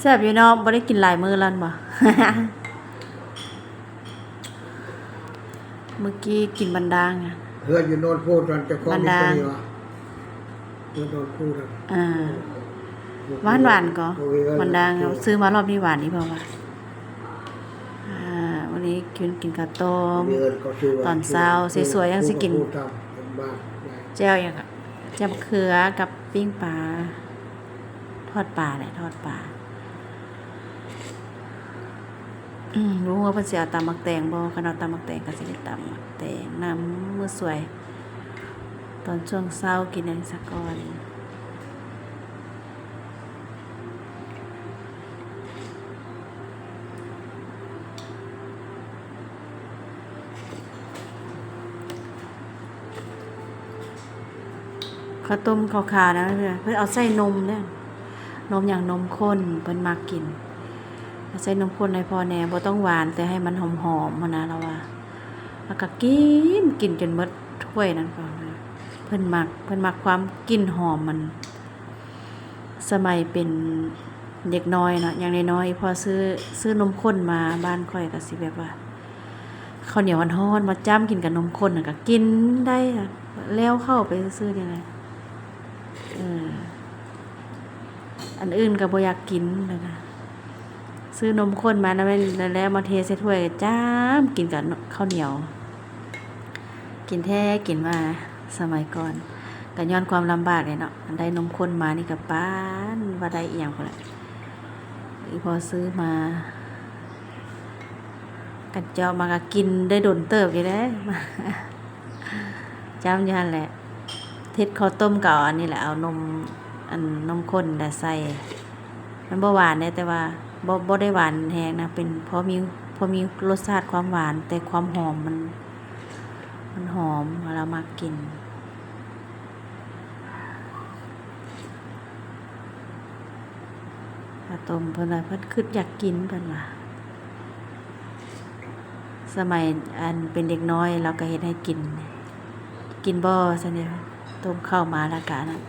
แซ่บอยู่เนาะบ่ได้กินหลายมื้อแล้วนั่นบ่เมื่อกี้กินบันดางอะเฮือนอยู่โนนพูดกันจะคล้องบรรมีดาตัวนี้วะเฮือนโนนพูดกันอ่าหวานหวานๆก็บันดางเอาซื้อมารอบนี้หวานนี่เปล่าวะอ่าวันนี้กินกินข้าวต้มมีเอิญก็ชื่ว่าตอนเช้าสวยๆยังสิกินพูดตามเป็นบ้านได้แจ่วอย่างอะแจ่วมะเขือกับปิ้งปลา ทอดปลาแหละทอดปลาอืมรู้ว่าเพิ่นสิเอาตำมักแตงบ่คันเอาตำมักแตงก็สิได้ตำมักแตงน้ำมื้อสวย ตอนช่วงเช้ากินอันสักก่อนข้าวต้มขาวๆนะเพื่อนเพิ่นเอาใส่นมเนี่ย นมอย่างนมข้นเพิ่นมักกินใส่นมข้นในพอแหน่บ่ต้องหวานแต่ให้มันหอมๆมนะเราว่าแล้วก็กินกินจนหมดถ้วยนั้นก่อนเพิ่นมักเพิ่นมักความกลิ่นหอมมัน สมัยเป็นเด็กน้อยเนาะอย่างน้อยๆพอซื้อซื้อนมข้นมาบ้านค่อยก็สิแบบว่าข้าวเหนียวร้อนมาจ้ำกินกับนมข้นน่ะก็กินได้อะแล้วเข้าไปซื้อๆนี่แหละเออ อันอื่นก็บ่อยากกินเลยนะซื้อนมข้นมาแล้วแล้วมาเทใส่ถ้วยจ้ามกินกับข้าวเหนียว กินแท้กินมาสมัยก่อนก็ย้อนความลำบากเลยเนาะได้นมข้นมานี่กับป้านว่าได้เอียงพอละอีพอซื้อมากันเจามาก็กินได้โดนเติบอยู่ได้าจำยันแหละเทศข้าวต้มก่อนนี้แหละเอานม อันนมข้นแต่ใส่ มันบ่หวานเนี่ยแต่ว่าบ่บ่ได้หวานแฮงนะ เป็นเพราะมีเพราะมีรสชาติความหวาน แต่ความหอมมัน มันหอมเรามากินข้าต้มเพิ่นว่าเพิ่นคืออยากกินเพิ่นว่าสมัยอันเป็นเด็กน้อยเราก็เฮ็ดให้กิน กินบ่ซั่นเด้อต้มข้าวมาล้วกะนั้น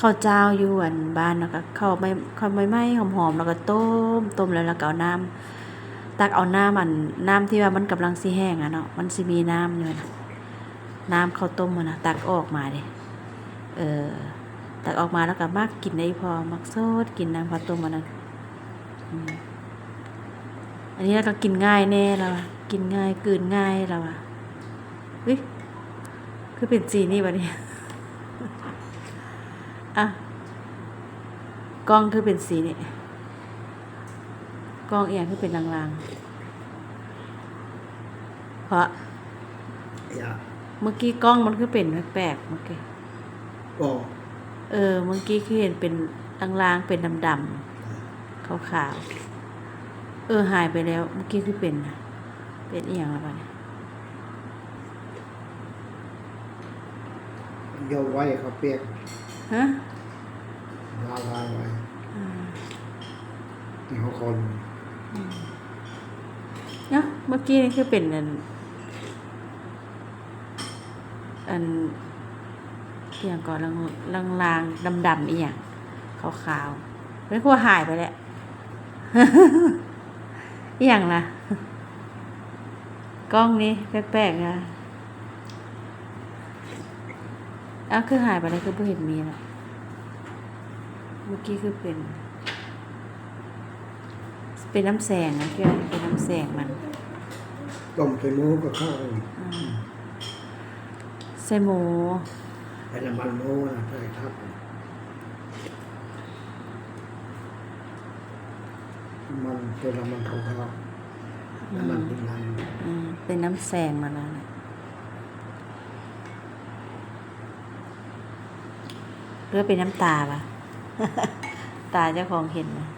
ข้าวเจ้าอยู่อันบ้านแล้วก็ข้าวไม่ข้าวไม่ไหม้หอมๆแล้วก็ต้มต้มแล้วแล้วก็เอาน้ำตักเอาน้ำมันน้ำที่ว่ามันกำลังสิแห้งอะเนาะมันสิมีน้ำอยู่นะน้ำข้าวต้มมันนะตักออกมาเด้เออตักออกมาแล้วก็มักกินได้พอมักโซดกินน้ำข้าวต้มมันนั้นอืมอันนี้แล้วก็กินง่ายแน่แล้วกินง่ายกืนง่ายแล้วอะวิคือเป็นสีนี่วะเนี่ย อะกล้องคือเป็นสีนี่กล้องเอียงคือเป็นลางๆ เพราะอย่าเมื่อกี้กล้องมันคือเป็นแปลกๆเมื่อกี้ก็เออ เมื่อกี้คือเห็นเป็นลางๆเป็นดำๆขาวๆเออหายไปแล้ว เมื่อกี้คือเป็นน่ะเป็นเอียงแล้วปะเนี่ยโยาไว้เขาเปียก ฮะลาวาไว้อืมที่เขาคนเนาะเมื่อกี้นี่คือเป็นอัน อันเอียงก่อนลางลางลางดำดำๆอีหยังขาวขาวๆไม่ควรหายไปแล้วอีหยังล่ะกล้องนี้แปลกๆนะ อ้าวคือหายไปแล้วคือไม่เห็นมีแล้วเมื่อกี้คือเป็น เป็นน้ำแสงนะคือเป็นน้ำแสงมันต้มใส่หมูกับข้าวใส่หมูไอ้น้ำมันหมูนะใส่ทับมันเป็นน้ำมันขาวๆน้ำมันเป็นน้ำอืมเป็นน้ำแสงมาแล้วนะ หรือว่าเป็นน้ำตาปะตาเจ้าของเห็นนะ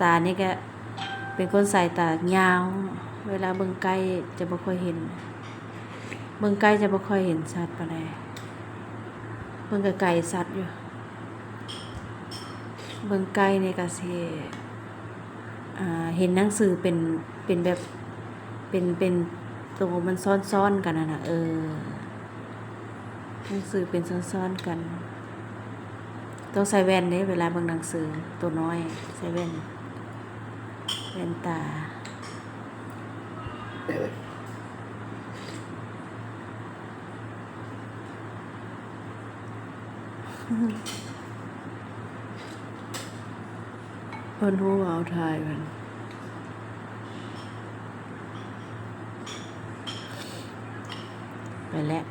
ตานี่ก็เป็นคนใส่ตายาว เวลาเบิ่งใกลจะบ่ค่อยเห็น เบิ่งใกลจะบ่ค่อยเห็นชัดปานใดเบิ่งไกลๆชัดอยู่ เบิ่งใกลนี่ก็สิอ่าเห็นหนังสือเป็นเป็นแบบเป็นเป็นตัวมันซ้อนๆกันนะนะเออ หนังสือเป็นซ้อนๆกัน ต้องใส่แว่นเด้เวลาเบิ่งหนังสือตัวน้อยใส่แว่นแว่นตาเพิ่นฮู้ว่าเอาถ่ายมันไปแล้ว